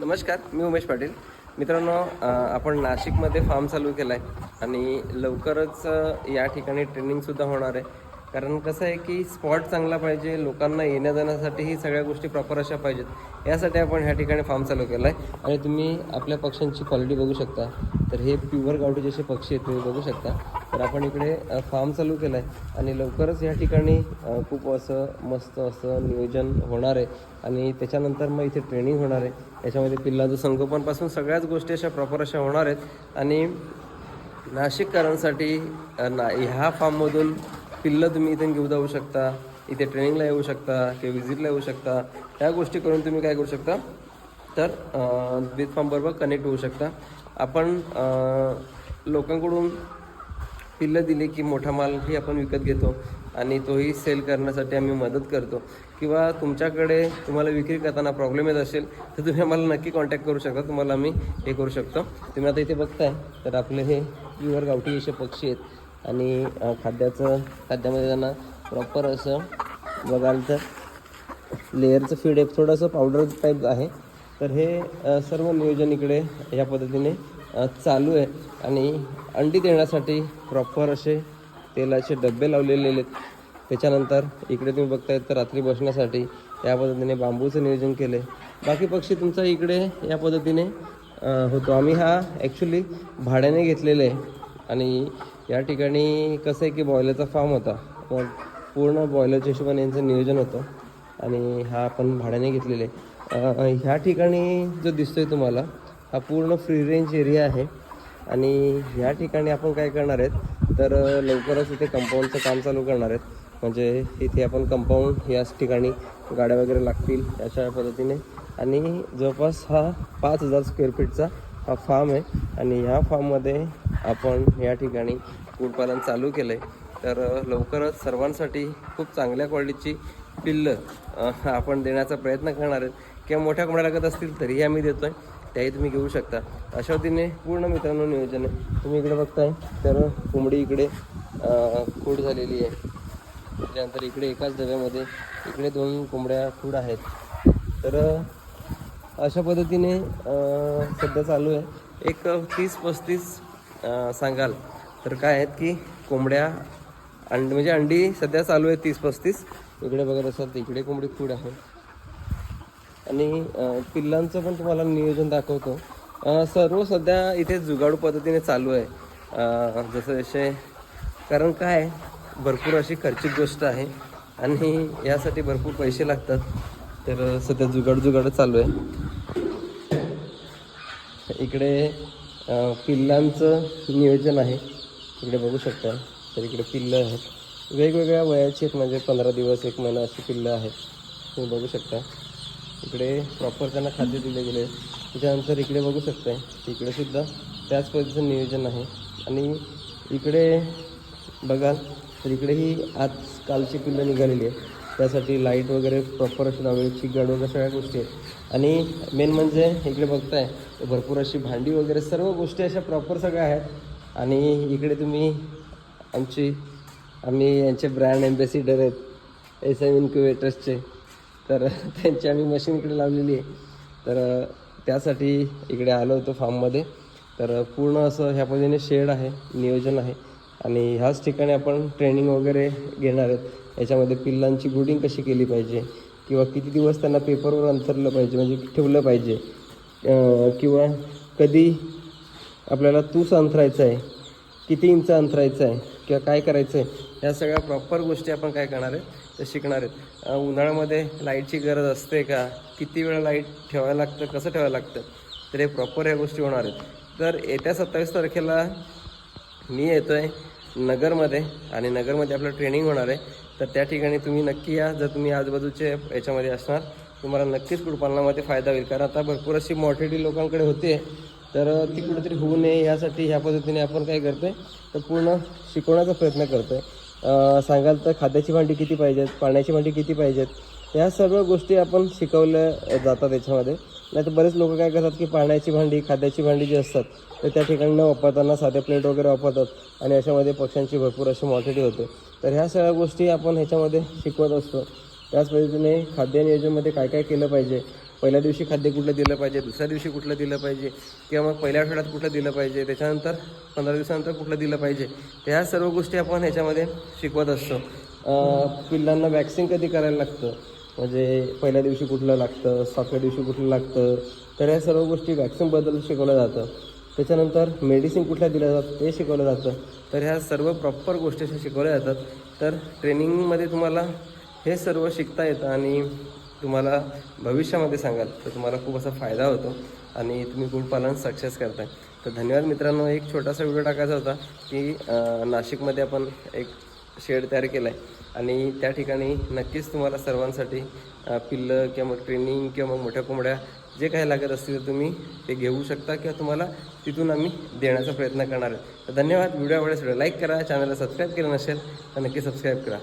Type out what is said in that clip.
नमस्कार मी उमेश पाटील. मित्रांनो आपण नाशिकमध्ये फार्म चालू केला आहे आणि लवकरच या ठिकाणी ट्रेनिंगसुद्धा होणार आहे. कारण कसं आहे की स्पॉट चांगला पाहिजे लोकांना येण्या जाण्यासाठीही सगळ्या गोष्टी प्रॉपर अशा पाहिजेत. यासाठी आपण ह्या ठिकाणी फार्म चालू केला आहे आणि तुम्ही आपल्या पक्ष्यांची क्वालिटी बघू शकता. तर हे प्युअर गावठी जसे पक्षी आहेत तुम्ही बघू शकता. तर आपण इकडे फार्म चालू केला आहे आणि लवकरच या ठिकाणी खूप असं मस्त असं नियोजन होणार आहे. आणि त्याच्यानंतर मग इथे ट्रेनिंग होणार आहे. याच्यामध्ये पिल्लाचं संगोपनपासून सगळ्याच गोष्टी अशा प्रॉपर अशा होणार आहेत. आणि नाशिककरांसाठी ना ह्या फार्ममधून पिल्लं तुम्ही इथे घेऊ जाऊ शकता इथे ट्रेनिंगला येऊ शकता किंवा व्हिजिटला येऊ शकता. ह्या गोष्टी करून तुम्ही काय करू शकता? तर बीज फार्मबरोबर कनेक्ट होऊ शकता. आपण लोकांकडून पिल्लं दिली की मोठा मालही आपण विकत घेतो आणि तोही सेल करण्यासाठी आम्ही मदत करतो. किंवा तुमच्याकडे तुम्हाला विक्री करताना प्रॉब्लेम येत असेल तर तुम्ही आम्हाला नक्की कॉन्टॅक्ट करू शकता. तुम्हाला आम्ही हे करू शकतो. तुम्ही आता इथे बघताय तर आपले हे प्युअर गावठी असे पक्षी आहेत. आणि खाद्याचं खाद्यामध्ये त्यांना प्रॉपर असं बघाल तर लेअरचं फीड एक थोडंसं पावडर टाईप आहे. तर हे सर्व नियोजन इकडे या पद्धतीने चालू आहे. आणि अंडी देण्यासाठी प्रॉपर असे तेलाचे डबे लावलेले आहेत. त्याच्यानंतर इकडे तुम्ही बघताय तर रात्री बसण्यासाठी या पद्धतीने बांबूचं नियोजन केलं आहे बाकी पक्षी तुमचा इकडे या पद्धतीने होतो. आम्ही हा ॲक्च्युली भाड्याने घेतलेले आहे. आणि या ठिकाणी कसं आहे की बॉयलरचा फार्म होता. मग पूर्ण बॉयलरच्या हिशोबाने यांचं नियोजन होतं. आणि हा आपण भाड्याने घेतलेले. आहे. ह्या ठिकाणी जो दिसतोय तुम्हाला हा पूर्ण फ्री रेंज एरिया आहे. आणि ह्या ठिकाणी आपण काय करणार आहेत तर लवकरच इथे कंपाऊंडचं काम चालू करणार आहेत. म्हणजे इथे आपण कंपाऊंड याच ठिकाणी गाड्या वगैरे लागतील अशा पद्धतीने. आणि जवळपास हा पाच हजार स्क्वेअर फीटचा हा फार्म आहे. आणि ह्या फार्ममध्ये आपण या ठिकाणी कुक्कुटपालन चालू केलं आहे तर लवकरच सर्वांसाठी खूप चांगल्या क्वालिटीची पिल्लं आपण देण्याचा प्रयत्न करणार आहेत. किंवा मोठ्या कोंबड्या लागत असतील तरीही आम्ही देतो आहे त्याही तुम्ही घेऊ शकता. अशा वतीने पूर्ण मित्रांनो नियोजन आहे. तुम्ही इकडे बघताय. तर कोंबडी इकडे खूड झालेली आहे. त्यानंतर इकडे एकाच डब्यामध्ये इकडे दोन कोंबड्या खूड आहेत. तर अशा पद्धतीने सध्या चालू आहे. एक तीस पस्तीस सांगाल. तर काय आहेत की कोंबड्या अंड म्हणजे अंडी सध्या चालू आहे तीस पस्तीस. इकडे बघत असाल तर इकडे कोंबडी खूड आहे. आणि पिल्लांचं पण तुम्हाला नियोजन दाखवतो. सर्व सध्या इथे जुगाडू पद्धतीने चालू आहे. जसं जसे कारण काय आहे, भरपूर अशी खर्चिक गोष्ट आहे. आणि यासाठी भरपूर पैसे लागतात. तर सध्या जुगाड जुगाड चालू आहे. इकडे पिल्लांचं नियोजन आहे. इकडे बघू शकता. तर इकडे पिल्लं आहेत. वेगवेगळ्या वयाची आहेत. म्हणजे पंधरा दिवस एक महिना अशी पिल्लं आहेत. तुम्ही बघू शकता. इकडे प्रॉपर त्यांना खाद्य दिले गेले. त्याच्यानंतर इकडे बघू शकता. इकडे सुद्धा त्याच पद्धतीचं नियोजन आहे. आणि इकडे बघाल तर इकडेही आजकालची पिल्लं निघालेली आहे त्यासाठी लाइट वगैरे प्रॉपर अशी लावली चिगड वगैरे सगळ्या गोष्टी आहेत. आणि मेन म्हणजे इकडे बघताय तर भरपूर अशी भांडी वगैरे सर्व गोष्टी अशा प्रॉपर सगळ्या आहेत. आणि इकडे तुम्ही आमची आम्ही यांचे ब्रँड एम्बॅसिडर आहेत एस एम इन्क्युबेटर्सचे तर त्यांची आम्ही मशीन इकडे लावलेली आहे. तर त्यासाठी इकडे आलो होतो फार्ममध्ये तर पूर्ण असं ह्या पद्धतीने शेड आहे नियोजन आहे. आणि ह्याच ठिकाणी आपण ट्रेनिंग वगैरे घेणार आहेत. याच्यामध्ये पिल्लांची ग्रुडिंग कशी केली पाहिजे? किंवा किती दिवस त्यांना पेपरवर अंतरलं पाहिजे? म्हणजे ठेवलं पाहिजे? किंवा कधी आपल्याला तूच अंतरायचं आहे किती इंच अंतरायचं आहे किंवा काय करायचं आहे ह्या सगळ्या प्रॉपर गोष्टी आपण काय करणार आहे ते शिकणार आहेत. उन्हाळ्यामध्ये लाईटची गरज असते का? किती वेळा लाइट ठेवायला लागतं? कसं ठेवायला लागतं? तर हे प्रॉपर ह्या गोष्टी होणार आहेत. तर येत्या सत्तावीस तारखेला मी येतो आहे नगरमध्ये आणि नगरमध्ये आपलं ट्रेनिंग होणार आहे. तर त्या ठिकाणी तुम्ही नक्की या. जर तुम्ही आजूबाजूचे याच्यामध्ये असणार तुम्हाला नक्कीच कुडपालनामध्ये फायदा होईल. कारण आता भरपूर अशी मॉर्टिटी लोकांकडे होते तर ती कुठेतरी होऊ नये यासाठी ह्या पद्धतीने आपण काय करतोय तर पूर्ण शिकवण्याचा प्रयत्न करतोय. आहे सांगाल तर खाद्याची भांडी किती पाहिजेत पाण्याची भांडी किती पाहिजेत ह्या सर्व गोष्टी आपण शिकवल्या जातात याच्यामध्ये. नाही तर बरेच लोक काय करतात की पाण्याची भांडी खाद्याची भांडी जी असतात तर त्या ठिकाणी न वापरताना साधे प्लेट वगैरे वापरतात आणि अशामध्ये पक्ष्यांची भरपूर अशी मॉर्टिटी होते. तर ह्या सगळ्या गोष्टी आपण ह्याच्यामध्ये शिकवत असतो. त्याच पद्धतीने खाद्य नियोजनमध्ये काय काय केलं पाहिजे? पहिल्या दिवशी खाद्य कुठलं दिलं पाहिजे? दुसऱ्या दिवशी कुठलं दिलं पाहिजे? किंवा मग पहिल्या आठवड्यात कुठलं दिलं पाहिजे? त्याच्यानंतर पंधरा दिवसानंतर कुठलं दिलं पाहिजे? ह्या सर्व गोष्टी आपण ह्याच्यामध्ये शिकवत असतो. पिल्लांना वॅक्सिन कधी करायला लागतं? म्हणजे पहिल्या दिवशी कुठलं लागतं सातव्या दिवशी कुठलं लागतं तर ह्या सर्व गोष्टी वॅक्सिनबद्दल शिकवलं जातं. त्याच्यानंतर मेडिसिन कुठल्या दिल्या जातं ते शिकवलं जातं. तर ह्या सर्व प्रॉपर गोष्टी अशा शिकवल्या जातात. तर ट्रेनिंगमध्ये तुम्हाला हे सर्व शिकता येतं आणि तुम्हाला भविष्यामध्ये सांगाल तर तुम्हाला खूप असा फायदा होतो आणि तुम्ही कुक्कुटपालन सक्सेस करताय. तर धन्यवाद मित्रांनो एक छोटासा व्हिडिओ टाकायचा होता की नाशिकमध्ये आपण एक शेड तयार केला आहे आणि त्या ठिकाणी नक्कीच तुम्हाला सर्वांसाठी पिल्लं किंवा मग ट्रेनिंग किंवा मग मोठ्या कोंबड्या जे काही लागत असतील तर तुम्ही ते घेऊ शकता किंवा तुम्हाला तिथून आम्ही देण्याचा प्रयत्न करणार आहे. तर धन्यवाद. व्हिडिओ आवडल्यास लाईक करा चॅनलला सबस्क्राईब केलं नसेल तर नक्की सबस्क्राईब करा.